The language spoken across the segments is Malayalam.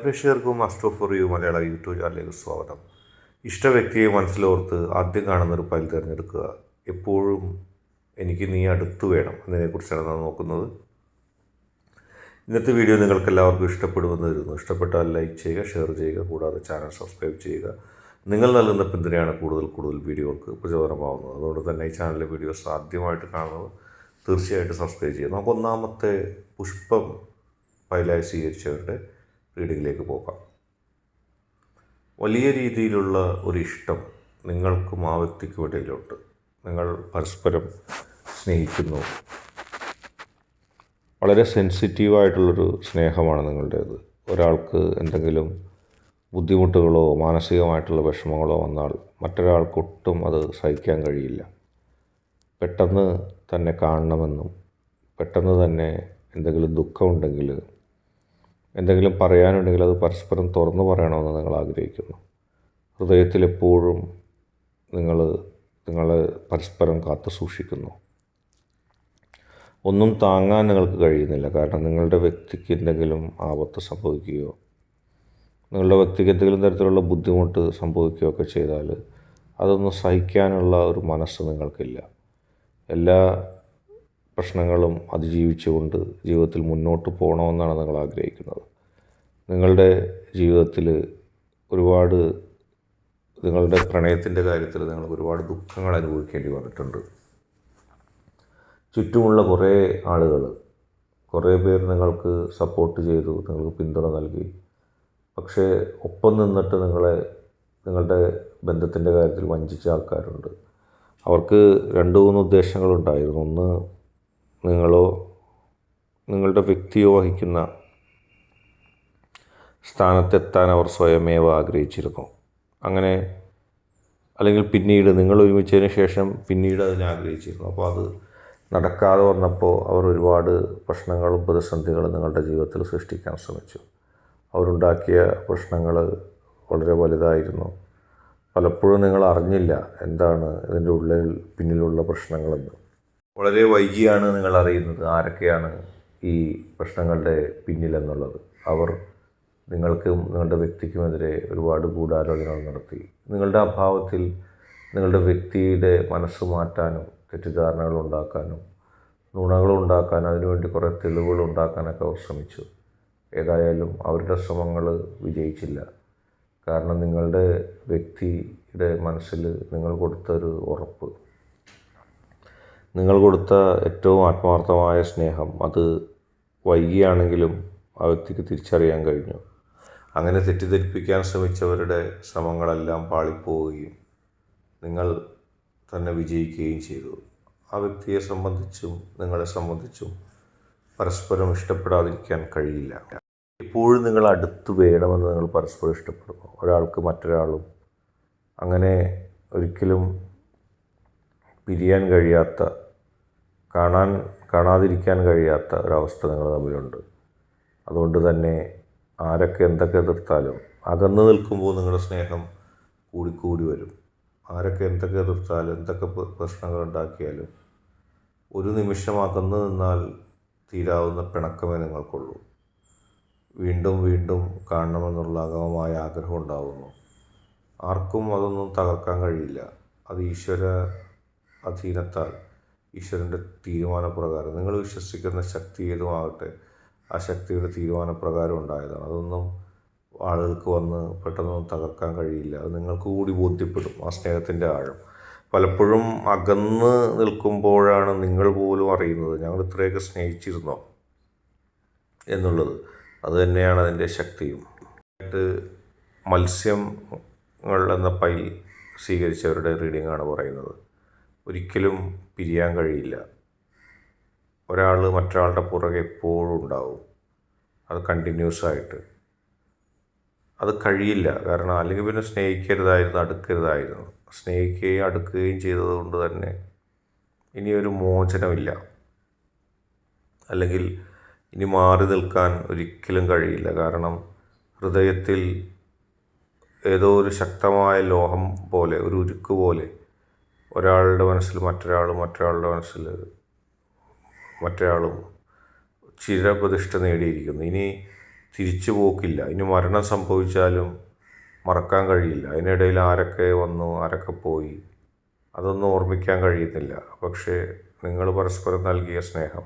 പ്രേക്ഷകർക്കും Astro for you Malayala YouTube ചാനലിലേക്ക് സ്വാഗതം. ഇഷ്ട വ്യക്തിയെ മനസ്സിലോർത്ത് ആദ്യം കാണുന്ന ഒരു ഫയൽ തിരഞ്ഞെടുക്കുക. എപ്പോഴും എനിക്ക് നീ അടുത്ത് വേണം എന്നതിനെക്കുറിച്ചാണ് നാം നോക്കുന്നത്. ഇന്നത്തെ വീഡിയോ നിങ്ങൾക്ക് എല്ലാവർക്കും ഇഷ്ടപ്പെടുമെന്ന് വരുന്നു ഇഷ്ടപ്പെട്ടാൽ ലൈക്ക് ചെയ്യുക ഷെയർ ചെയ്യുക കൂടാതെ ചാനൽ സബ്സ്ക്രൈബ് ചെയ്യുക. നിങ്ങൾ നൽകുന്ന പിന്തുണയാണ് കൂടുതൽ കൂടുതൽ വീഡിയോകൾക്ക് പ്രചോദനമാവുന്നത്. അതുകൊണ്ട് തന്നെ ഈ ചാനലിലെ വീഡിയോസ് ആദ്യമായിട്ട് കാണുന്നത് തീർച്ചയായിട്ടും സബ്സ്ക്രൈബ് ചെയ്യുക. നമുക്ക് ഒന്നാമത്തെ പുഷ്പം ഫയലായി സ്വീകരിച്ചവരുടെ റീഡിങ്ങിലേക്ക് പോകാം. വലിയ രീതിയിലുള്ള ഒരു ഇഷ്ടം നിങ്ങൾക്കും ആ വ്യക്തിക്കും ഇടയിലുണ്ട്. നിങ്ങൾ പരസ്പരം സ്നേഹിക്കുന്നു. വളരെ സെൻസിറ്റീവായിട്ടുള്ളൊരു സ്നേഹമാണ് നിങ്ങളുടേത്. ഒരാൾക്ക് എന്തെങ്കിലും ബുദ്ധിമുട്ടുകളോ മാനസികമായിട്ടുള്ള വിഷമങ്ങളോ വന്നാൽ മറ്റൊരാൾക്ക് ഒട്ടും അത് സഹിക്കാൻ കഴിയില്ല. പെട്ടെന്ന് തന്നെ കാണണമെന്നും പെട്ടെന്ന് തന്നെ എന്തെങ്കിലും ദുഃഖമുണ്ടെങ്കിൽ എന്തെങ്കിലും പറയാനുണ്ടെങ്കിൽ അത് പരസ്പരം തുറന്നു പറയണമെന്ന് നിങ്ങൾ ആഗ്രഹിക്കുന്നു. ഹൃദയത്തിൽ എപ്പോഴും നിങ്ങൾ നിങ്ങളെ പരസ്പരം കാത്തു സൂക്ഷിക്കുന്നു. ഒന്നും താങ്ങാൻ നിങ്ങൾക്ക് കഴിയുന്നില്ല. കാരണം നിങ്ങളുടെ വ്യക്തിക്ക് എന്തെങ്കിലും ആപത്ത് സംഭവിക്കുകയോ നിങ്ങളുടെ വ്യക്തിക്ക് എന്തെങ്കിലും തരത്തിലുള്ള ബുദ്ധിമുട്ട് സംഭവിക്കുകയോ ഒക്കെ ചെയ്താൽ അതൊന്നും സഹിക്കാനുള്ള ഒരു മനസ്സ് നിങ്ങൾക്കില്ല. എല്ലാ പ്രശ്നങ്ങളും അതിജീവിച്ചുകൊണ്ട് ജീവിതത്തിൽ മുന്നോട്ട് പോകണമെന്നാണ് നിങ്ങൾ ആഗ്രഹിക്കുന്നത്. നിങ്ങളുടെ ജീവിതത്തിൽ ഒരുപാട് നിങ്ങളുടെ പ്രണയത്തിന്റെ കാര്യത്തിൽ നിങ്ങൾ ഒരുപാട് ദുഃഖങ്ങൾ അനുഭവിക്കേണ്ടി വന്നിട്ടുണ്ട്. ചുറ്റുമുള്ള കുറേ ആളുകൾ കുറേ പേർ നിങ്ങൾക്ക് സപ്പോർട്ട് ചെയ്തു നിങ്ങൾക്ക് പിന്തുണ നൽകി. പക്ഷേ ഒപ്പം നിന്നിട്ട് നിങ്ങളെ നിങ്ങളുടെ ബന്ധത്തിന്റെ കാര്യത്തിൽ വഞ്ചിച്ച ആൾക്കാരുണ്ട്. അവർക്ക് രണ്ട് മൂന്ന് ഉദ്ദേശങ്ങളുണ്ടായിരുന്നു. ഒന്ന് നിങ്ങളോ നിങ്ങളുടെ വ്യക്തിയോ വഹിക്കുന്ന സ്ഥാനത്തെത്താൻ അവർ സ്വയമേവ ആഗ്രഹിച്ചിരുന്നു. അങ്ങനെ അല്ലെങ്കിൽ പിന്നീട് നിങ്ങൾ ഒരുമിച്ചതിന് ശേഷം പിന്നീട് അതിനെ ആഗ്രഹിച്ചിരുന്നു. അപ്പോൾ അത് നടക്കാതെ വന്നപ്പോൾ അവർ ഒരുപാട് പ്രശ്നങ്ങളും പ്രതിസന്ധികളും നിങ്ങളുടെ ജീവിതത്തിൽ സൃഷ്ടിക്കാൻ ശ്രമിച്ചു. അവരുണ്ടാക്കിയ പ്രശ്നങ്ങൾ വളരെ വലുതായിരുന്നു. പലപ്പോഴും നിങ്ങൾ അറിഞ്ഞില്ല എന്താണ് ഇതിന്റെ ഉള്ളിൽ പിന്നിലുള്ള പ്രശ്നങ്ങളെന്ന്. വളരെ വൈകിയാണ് നിങ്ങൾ അറിയുന്നത് ആരൊക്കെയാണ് ഈ പ്രശ്നങ്ങളുടെ പിന്നിലെന്നുള്ളത്. അവർ നിങ്ങൾക്കും നിങ്ങളുടെ വ്യക്തിക്കുമെതിരെ ഒരുപാട് ഗൂഢാലോചനകൾ നടത്തി. നിങ്ങളുടെ അഭാവത്തിൽ നിങ്ങളുടെ വ്യക്തിയുടെ മനസ്സ് മാറ്റാനും തെറ്റിദ്ധാരണകൾ ഉണ്ടാക്കാനും നുണകൾ ഉണ്ടാക്കാനും അതിനുവേണ്ടി കുറേ തെളിവുകൾ ഉണ്ടാക്കാനൊക്കെ അവർ ശ്രമിച്ചു. ഏതായാലും അവരുടെ ശ്രമങ്ങൾ വിജയിച്ചില്ല. കാരണം നിങ്ങളുടെ വ്യക്തിയുടെ മനസ്സിൽ നിങ്ങൾ കൊടുത്തൊരു ഉറപ്പ്. നിങ്ങൾ കൊടുത്ത ഏറ്റവും ആത്മാർത്ഥമായ സ്നേഹം അത് വൈകിയാണെങ്കിലും ആ വ്യക്തിക്ക് തിരിച്ചറിയാൻ കഴിഞ്ഞു. അങ്ങനെ തെറ്റിദ്ധരിപ്പിക്കാൻ ശ്രമിച്ചവരുടെ ശ്രമങ്ങളെല്ലാം പാളിപ്പോവുകയും നിങ്ങൾ തന്നെ വിജയിക്കുകയും ചെയ്തു. ആ വ്യക്തിയെ സംബന്ധിച്ചും നിങ്ങളെ സംബന്ധിച്ചും പരസ്പരം ഇഷ്ടപ്പെടാതിരിക്കാൻ കഴിയില്ല. എപ്പോഴും നിങ്ങൾ അടുത്ത് വേണമെന്ന് നിങ്ങൾ പരസ്പരം ഇഷ്ടപ്പെടുന്നു. ഒരാൾക്ക് മറ്റൊരാളും അങ്ങനെ ഒരിക്കലും പിരിയാൻ കഴിയാത്ത കാണാൻ കാണാതിരിക്കാൻ കഴിയാത്ത ഒരവസ്ഥ നിങ്ങൾ തമ്മിലുണ്ട്. അതുകൊണ്ട് തന്നെ ആരൊക്കെ എന്തൊക്കെ എതിർത്താലും അകന്നു നിൽക്കുമ്പോൾ നിങ്ങളുടെ സ്നേഹം കൂടിക്കൂടി വരും. ആരൊക്കെ എന്തൊക്കെ എതിർത്താലും എന്തൊക്കെ പ്രശ്നങ്ങൾ ഉണ്ടാക്കിയാലും ഒരു നിമിഷം അകന്നു നിന്നാൽ തീരാവുന്ന പിണക്കമേ നിങ്ങൾക്കുള്ളൂ. വീണ്ടും വീണ്ടും കാണണമെന്നുള്ള അകമമായ ആഗ്രഹം ഉണ്ടാകുന്നു ആർക്കും അതൊന്നും തകർക്കാൻ കഴിയില്ല. അത് ഈശ്വര അധീനത്താൽ ഈശ്വരന്റെ തീരുമാനപ്രകാരം. നിങ്ങൾ വിശ്വസിക്കുന്ന ശക്തി ഏതുമാകട്ടെ ആ ശക്തിയുടെ തീരുമാനപ്രകാരം ഉണ്ടായതാണ്. അതൊന്നും ആളുകൾക്ക് വന്ന് പെട്ടെന്നൊന്നും തകർക്കാൻ കഴിയില്ല. അത് നിങ്ങൾക്ക് കൂടി ബോധ്യപ്പെടും ആ സ്നേഹത്തിന്റെ ആഴം. പലപ്പോഴും അകന്ന് നിൽക്കുമ്പോഴാണ് നിങ്ങൾ പോലും അറിയുന്നത് ഞങ്ങൾ ഇത്രയൊക്കെ സ്നേഹിച്ചിരുന്നോ? എന്നുള്ളത്. അത് തന്നെയാണ് അതിന്റെ ശക്തിയും. ആയിട്ട് മത്സ്യങ്ങൾ എന്ന പൈൽ സ്വീകരിച്ചവരുടെ റീഡിംഗ് ആണ് പറയുന്നത്. ഒരിക്കലും പിരിയാൻ കഴിയില്ല. ഒരാൾ മറ്റൊരാളുടെ പുറകെ എപ്പോഴും ഉണ്ടാവും. അത് കണ്ടിന്യൂസ് ആയിട്ട്. അത് കഴിയില്ല. കാരണം അല്ലെങ്കിൽ പിന്നെ സ്നേഹിക്കരുതായിരുന്നു അടുക്കരുതായിരുന്നു. സ്നേഹിക്കുകയും അടുക്കുകയും ചെയ്തതുകൊണ്ട് തന്നെ ഇനിയൊരു മോചനമില്ല. അല്ലെങ്കിൽ ഇനി മാറി നിൽക്കാൻ ഒരിക്കലും കഴിയില്ല. കാരണം ഹൃദയത്തിൽ ഏതോ ഒരു ശക്തമായ ലോഹം പോലെ ഒരു ഉരുക്ക് പോലെ ഒരാളുടെ മനസ്സിൽ മറ്റൊരാളും മറ്റൊരാളുടെ മനസ്സിൽ മറ്റൊരാളും ചിരപ്രതിഷ്ഠ നേടിയിരിക്കുന്നു. ഇനി തിരിച്ചു പോക്കില്ല. ഇനി മരണം സംഭവിച്ചാലും മറക്കാൻ കഴിയില്ല. അതിനിടയിൽ ആരൊക്കെ വന്നു ആരൊക്കെ പോയി അതൊന്നും ഓർമ്മിക്കാൻ കഴിയുന്നില്ല. പക്ഷേ നിങ്ങൾ പരസ്പരം നൽകിയ സ്നേഹം.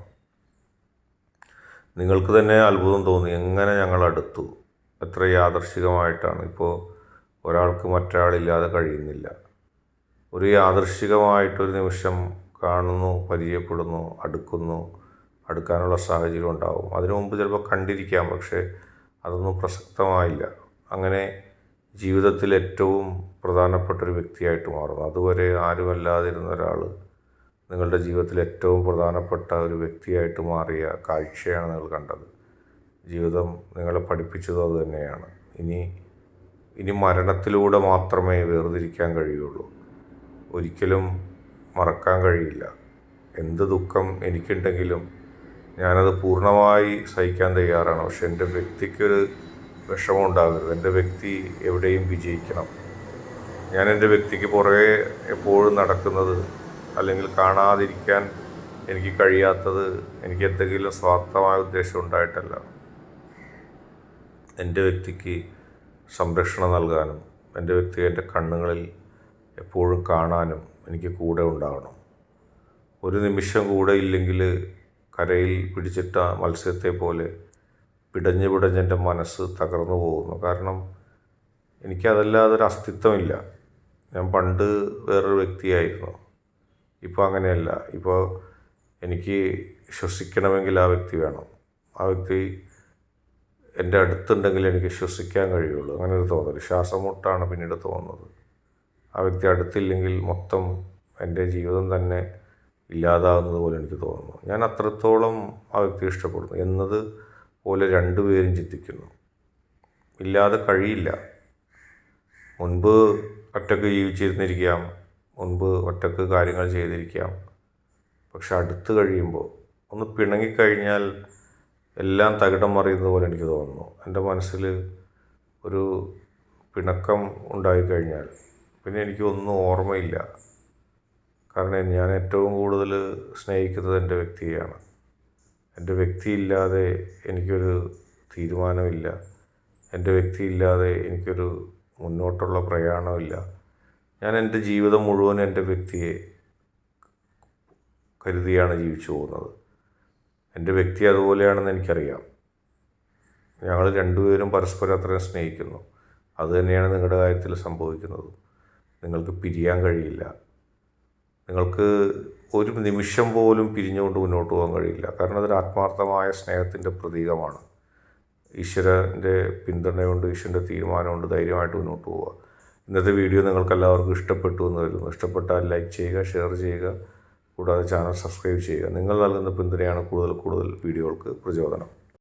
നിങ്ങൾക്ക് തന്നെ അത്ഭുതം തോന്നി. എങ്ങനെ ഞങ്ങൾ അടുത്തു? എത്ര യാദർശികമായിട്ടാണ്. ഇപ്പോൾ ഒരാൾക്ക് മറ്റൊരാളില്ലാതെ കഴിയുന്നില്ല. ഒരു യാദൃശികമായിട്ടൊരു നിമിഷം കാണുന്നു പരിചയപ്പെടുന്നു അടുക്കുന്നു അടുക്കാനുള്ള സാഹചര്യം ഉണ്ടാവും. അതിനു മുമ്പ് ചിലപ്പോൾ കണ്ടിരിക്കാം പക്ഷേ അതൊന്നും പ്രസക്തമായില്ല. അങ്ങനെ ജീവിതത്തിൽ ഏറ്റവും പ്രധാനപ്പെട്ട ഒരു വ്യക്തിയായിട്ട് മാറുന്നു. അതുവരെ ആരുമല്ലാതിരുന്ന ഒരാൾ നിങ്ങളുടെ ജീവിതത്തിൽ ഏറ്റവും പ്രധാനപ്പെട്ട ഒരു വ്യക്തിയായിട്ട് മാറിയ കാഴ്ചയാണ് നിങ്ങൾ കണ്ടത്. ജീവിതം നിങ്ങളെ പഠിപ്പിച്ചത് അതുതന്നെയാണ് ഇനി ഇനി മരണത്തിലൂടെ മാത്രമേ വേർതിരിക്കാൻ കഴിയുള്ളൂ. ഒരിക്കലും മറക്കാൻ കഴിയില്ല. എന്ത് ദുഃഖം എനിക്കുണ്ടെങ്കിലും ഞാനത് പൂർണമായി സഹിക്കാൻ തയ്യാറാണ്. പക്ഷെ എന്റെ വ്യക്തിക്കൊരു വിഷമം ഉണ്ടാകരുത് എന്റെ വ്യക്തി എവിടെയും വിജയിക്കണം. ഞാൻ എന്റെ വ്യക്തിക്ക് പുറകെ എപ്പോഴും നടക്കുന്നത് അല്ലെങ്കിൽ കാണാതിരിക്കാൻ എനിക്ക് കഴിയാത്തത് എനിക്ക് എന്തെങ്കിലും സ്വാർത്ഥമായ ഉദ്ദേശം ഉണ്ടായിട്ടല്ല. എന്റെ വ്യക്തിക്ക് സംരക്ഷണം നൽകാനും എന്റെ വ്യക്തി എന്റെ കണ്ണുകളിൽ എപ്പോഴും കാണാനും എനിക്ക് കൂടെ ഉണ്ടാകണം ഒരു നിമിഷം കൂടെ ഇല്ലെങ്കിൽ കരയിൽ പിടിച്ചിട്ട മത്സ്യത്തെ പോലെ പിടഞ്ഞ് പിടഞ്ഞ് എന്റെ മനസ്സ് തകർന്നു പോകുന്നു. കാരണം എനിക്കതല്ലാതെ ഒരു അസ്തിത്വമില്ല. ഞാൻ പണ്ട് വേറൊരു വ്യക്തിയായിരുന്നു. ഇപ്പോൾ അങ്ങനെയല്ല. ഇപ്പോൾ എനിക്ക് ശ്വസിക്കണമെങ്കിൽ ആ വ്യക്തി വേണം. ആ വ്യക്തി എന്റെ അടുത്തുണ്ടെങ്കിൽ എനിക്ക് ശ്വസിക്കാൻ കഴിയുള്ളൂ. അങ്ങനെ ഒരു തോന്നൽ ശ്വാസം മുട്ടാണ് പിന്നീട് തോന്നുന്നത്. ആ വ്യക്തി അടുത്തില്ലെങ്കിൽ മൊത്തം എന്റെ ജീവിതം തന്നെ ഇല്ലാതാകുന്നത് പോലെ എനിക്ക് തോന്നുന്നു. ഞാൻ അത്രത്തോളം ആ വ്യക്തിയെ ഇഷ്ടപ്പെടുന്നു. എന്നത് പോലെ രണ്ടുപേരും ചിന്തിക്കുന്നു. ഇല്ലാതെ കഴിയില്ല. മുൻപ് ഒറ്റയ്ക്ക് ജീവിച്ചിരുന്നിരിക്കാം. മുൻപ് ഒറ്റയ്ക്ക് കാര്യങ്ങൾ ചെയ്തിരിക്കാം. പക്ഷെ അടുത്ത് കഴിയുമ്പോൾ ഒന്ന് പിണങ്ങിക്കഴിഞ്ഞാൽ എല്ലാം തകിടം മറിയുന്നത് പോലെ എനിക്ക് തോന്നുന്നു. എന്റെ മനസ്സിൽ ഒരു പിണക്കം ഉണ്ടായിക്കഴിഞ്ഞാൽ പിന്നെ എനിക്ക് ഒന്നും ഓർമ്മയില്ല. കാരണം ഞാൻ ഏറ്റവും കൂടുതൽ സ്നേഹിക്കുന്നത് എന്റെ വ്യക്തിയെയാണ്. എന്റെ വ്യക്തിയില്ലാതെ എനിക്കൊരു തീരുമാനമില്ല. എന്റെ വ്യക്തിയില്ലാതെ എനിക്കൊരു മുന്നോട്ടുള്ള പ്രയാണമില്ല. ഞാൻ എന്റെ ജീവിതം മുഴുവൻ എന്റെ വ്യക്തിയെ കരുതിയാണ് ജീവിച്ചു പോകുന്നത്. എന്റെ വ്യക്തി അതുപോലെയാണെന്ന് എനിക്കറിയാം. ഞങ്ങൾ രണ്ടുപേരും പരസ്പരം അത്രയും സ്നേഹിക്കുന്നു. അതുതന്നെയാണ് നിങ്ങളുടെ കാര്യത്തിൽ സംഭവിക്കുന്നത്. നിങ്ങൾക്ക് പിരിയാൻ കഴിയില്ല. നിങ്ങൾക്ക് ഒരു നിമിഷം പോലും പിരിഞ്ഞുകൊണ്ട് മുന്നോട്ട് പോകാൻ കഴിയില്ല. കാരണം അതൊരു ആത്മാർത്ഥമായ സ്നേഹത്തിന്റെ പ്രതീകമാണ്. ഈശ്വരന്റെ പിന്തുണയുണ്ട് ഈശ്വരന്റെ തീരുമാനമുണ്ട് ധൈര്യമായിട്ട് മുന്നോട്ട് പോവുക. ഇന്നത്തെ വീഡിയോ നിങ്ങൾക്ക് എല്ലാവർക്കും ഇഷ്ടപ്പെട്ടു എന്ന് വരുന്നു ഇഷ്ടപ്പെട്ടാൽ ലൈക്ക് ചെയ്യുക ഷെയർ ചെയ്യുക കൂടാതെ ചാനൽ സബ്സ്ക്രൈബ് ചെയ്യുക. നിങ്ങൾ നൽകുന്ന പിന്തുണയാണ് കൂടുതൽ കൂടുതൽ വീഡിയോകൾക്ക് പ്രചോദനം.